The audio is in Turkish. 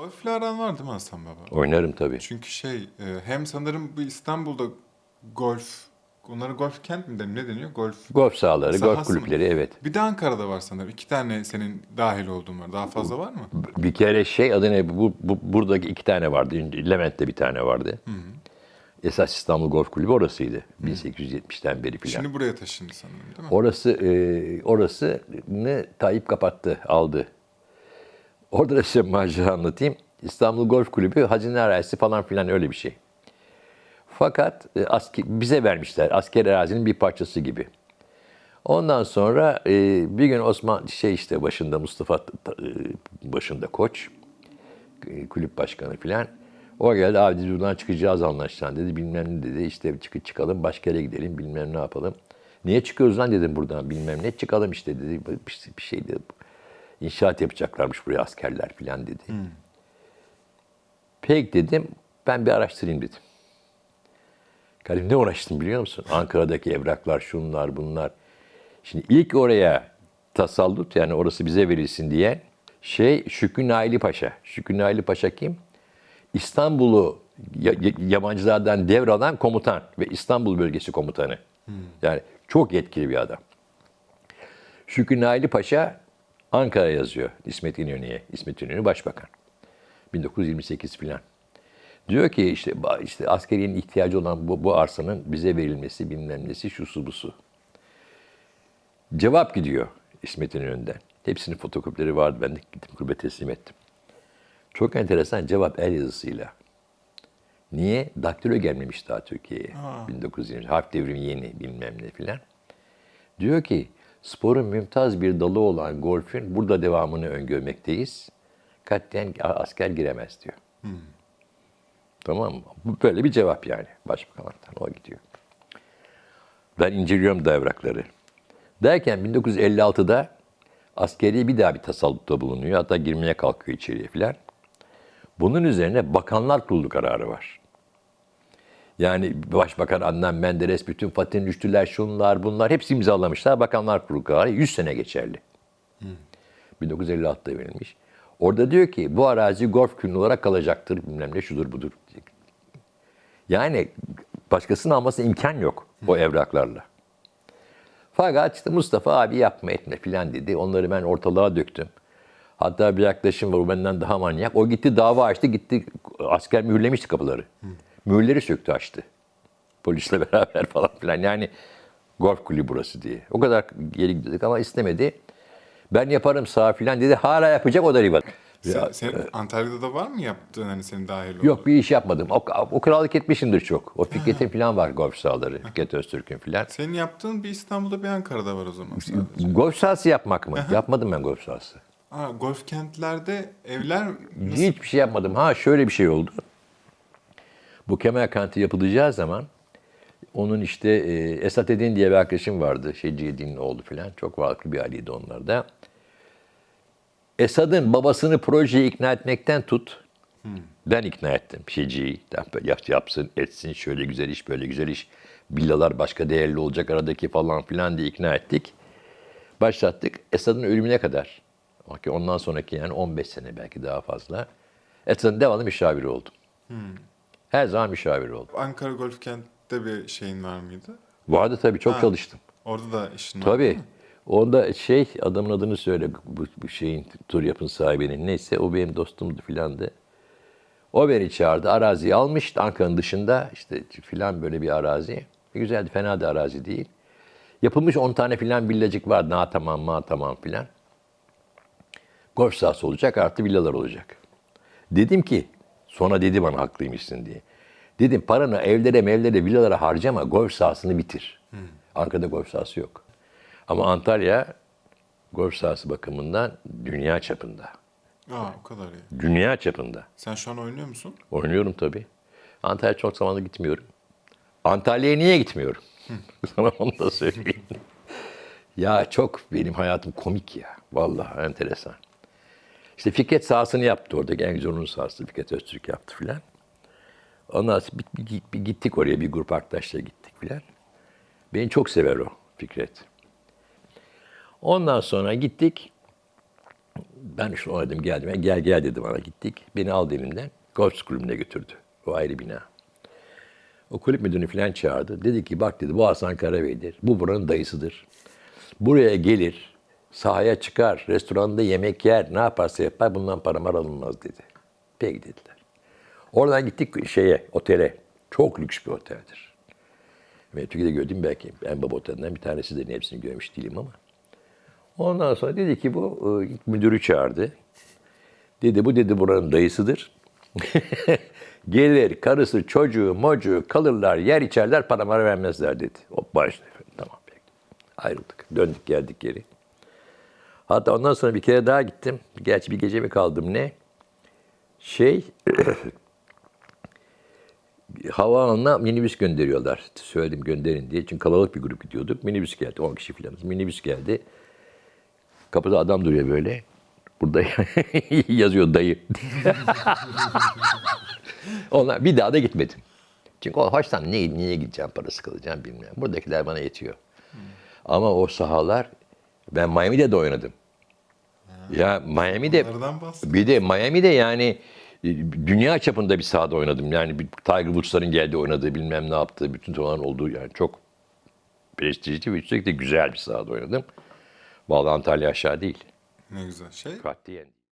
Golf'le aran var değil mi Hasan Baba? Oynarım tabii. Çünkü şey e, hem sanırım bu İstanbul'da golf, onlara golf kent mi deniyor? Ne deniyor? Golf. Golf sahaları, golf Sahası mı? kulüpleri evet. Bir de Ankara'da var sanırım. İki tane senin dahil olduğun var. Daha fazla var mı? Bir kere şey adı ne? Bu, bu, buradaki iki tane vardı. Levent'te bir tane vardı. Esas İstanbul Golf Kulübü orasıydı. 1870'ten beri filan. Şimdi buraya taşındı sanırım değil mi? Orası e, orasını Tayyip kapattı, aldı. Orada da size macera anlatayım. İstanbul Golf Kulübü hazine arazisi falan filan öyle bir şey. Fakat e, asker, bize vermişler asker arazinin bir parçası gibi. Ondan sonra e, bir gün Osman şey işte başında Mustafa ta- e, başında koç kulüp başkanı filan. O geldi abi biz buradan çıkacağız anlaşılan dedi. Bilmem ne dedi. İşte çık çıkalım başka yere gidelim bilmem ne yapalım. Niye çıkıyoruz lan dedim buradan bilmem ne. Çıkalım işte dedi. Bir şey dedi. İnşaat yapacaklarmış buraya askerler filan dedi. Peki dedim. Ben bir araştırayım dedim. Karim ne uğraştım biliyor musun? Ankara'daki evraklar, şunlar, bunlar. Şimdi ilk oraya tasallut yani orası bize verilsin diye şey Şükrü Naili Paşa. Şükrü Naili Paşa kim? İstanbul'u ya- ya- yabancılardan devralan komutan ve İstanbul bölgesi komutanı. Yani çok yetkili bir adam. Şükrü Naili Paşa Ankara yazıyor İsmet İnönü'ye. İsmet İnönü başbakan. 1928 filan. Diyor ki işte işte askeriyenin ihtiyacı olan bu, bu arsanın bize verilmesi bilmem nesi şu su bu su. Cevap gidiyor İsmet İnönü'nden. Hepsinin fotokopileri vardı. Ben de gittim kulübe teslim ettim. Çok enteresan cevap el yazısıyla. Niye? Daktilo gelmemiş daha Türkiye'ye. 1920. Harp devrimi yeni bilmem ne filan. Diyor ki sporun mümtaz bir dalı olan golfün burada devamını öngörmekteyiz. Katliyen asker giremez diyor. Tamam mı? Bu böyle bir cevap yani başbakanlıktan o gidiyor. Ben inceliyorum da evrakları. Derken 1956'da askeri bir daha bir tasallutta bulunuyor. Hatta girmeye kalkıyor içeriye filan. Bunun üzerine Bakanlar Kurulu kararı var. Yani Başbakan Adnan Menderes, bütün Fatih Rüştüler, şunlar bunlar hepsi imzalamışlar. Bakanlar Kurulu kararı 100 sene geçerli. 1956'da verilmiş. Orada diyor ki bu arazi golf külünü olarak kalacaktır bilmem ne şudur budur. Yani başkasının alması imkan yok o evraklarla. Fakat işte Mustafa abi yapma etme filan dedi. Onları ben ortalığa döktüm. Hatta bir yaklaşım var o benden daha manyak. O gitti dava açtı gitti asker mühürlemişti kapıları. Mühürleri söktü açtı. Polisle beraber falan filan. Yani golf kulübü burası diye. O kadar geri gidiyorduk ama istemedi. Ben yaparım sağ filan dedi. Hala yapacak o da rival. Sen, sen Antalya'da da var mı yaptığın hani senin dahil olduğun? Yok bir iş yapmadım. O, o krallık etmişimdir çok. O Fikret'in falan var golf sahaları. Fikret Öztürk'ün falan. Senin yaptığın bir İstanbul'da bir Ankara'da var o zaman. sadece. Golf sahası yapmak mı? Yapmadım ben golf sahası. Ha, golf kentlerde evler nasıl? Hiçbir şey yapmadım. Ha şöyle bir şey oldu. Bu Kemal Kantı yapılacağı zaman onun işte e, Esat Edin diye bir arkadaşım vardı. Şeyci Edin'in oğlu falan. Çok varlıklı bir aileydi onlar da. Esad'ın babasını projeye ikna etmekten tut. Ben ikna ettim Şeyci'yi. Yap, yapsın, etsin, şöyle güzel iş, böyle güzel iş. Villalar başka değerli olacak aradaki falan filan diye ikna ettik. Başlattık. Esad'ın ölümüne kadar. Ondan sonraki yani 15 sene belki daha fazla. Esad'ın devamlı müşaviri oldum. Her zaman müşaviri oldum. Ankara golf kentte bir şeyin var mıydı? Vardı tabii çok Ha. çalıştım. Orada da işin var. Tabii. Onda şey adamın adını söyle bu, bu şeyin tur yapın sahibinin neyse o benim dostumdu filandı. O beni çağırdı. Araziyi almıştı Ankara'nın dışında işte filan böyle bir arazi. Güzeldi fena da arazi değil. Yapılmış 10 tane filan villacık vardı. Na tamam ma tamam filan. Golf sahası olacak artı villalar olacak. Dedim ki sonra dedi bana haklıymışsın diye. Dedim paranı evlere mevlere villalara harcama golf sahasını bitir. Ankara'da golf sahası yok. Ama Antalya golf sahası bakımından dünya çapında. Aa o kadar iyi. Dünya çapında. Sen şu an oynuyor musun? Oynuyorum tabii. Antalya çok zamandır gitmiyorum. Antalya'ya niye gitmiyorum? Sana onu da söyleyeyim. ya çok benim hayatım komik ya. Vallahi enteresan. İşte Fikret sahasını yaptı orada. En güzel onun sahası. Fikret Öztürk yaptı filan. Ondan sonra bir, gittik oraya. Bir grup arkadaşla gittik filan. Beni çok sever o Fikret. Ondan sonra gittik. Ben işte oynadım geldim. Gel gel dedi bana gittik. Beni aldı elimden. Golf kulübüne götürdü. O ayrı bina. O kulüp müdürünü falan çağırdı. Dedi ki bak dedi bu Hasan Karabey'dir. Bu buranın dayısıdır. Buraya gelir, sahaya çıkar, restoranda yemek yer, ne yaparsa yapar bundan para mar alınmaz dedi. Peki dediler. Oradan gittik şeye, otele. Çok lüks bir oteldir. Ve Türkiye'de gördüğüm belki en baba otellerinden bir tanesi de hepsini görmüş değilim ama. Ondan sonra dedi ki bu e, müdürü çağırdı. Dedi bu dedi buranın dayısıdır. Gelir karısı çocuğu mocuğu kalırlar yer içerler para mara vermezler dedi. O başladı tamam peki. Ayrıldık döndük geldik geri. Hatta ondan sonra bir kere daha gittim. Gerçi bir gece mi kaldım ne? Şey havaalanına minibüs gönderiyorlar. Söyledim gönderin diye. Çünkü kalabalık bir grup gidiyorduk. Minibüs geldi. 10 kişi falanız. Minibüs geldi. Kapıda adam duruyor böyle. Burada yazıyor dayı. Onlar bir daha da gitmedim. Çünkü o hoştan ne, niye gideceğim parası kalacağım bilmiyorum. Buradakiler bana yetiyor. Ama o sahalar ben Miami'de de oynadım. Ya Miami'de bahset. bir de Miami'de yani e, dünya çapında bir sahada oynadım. Yani bir Tiger Woods'ların geldiği oynadığı bilmem ne yaptığı bütün turnuvaların olduğu yani çok prestijli ve üstelik de güzel bir sahada oynadım. Vallahi Antalya aşağı değil. Ne güzel şey. Katiyen.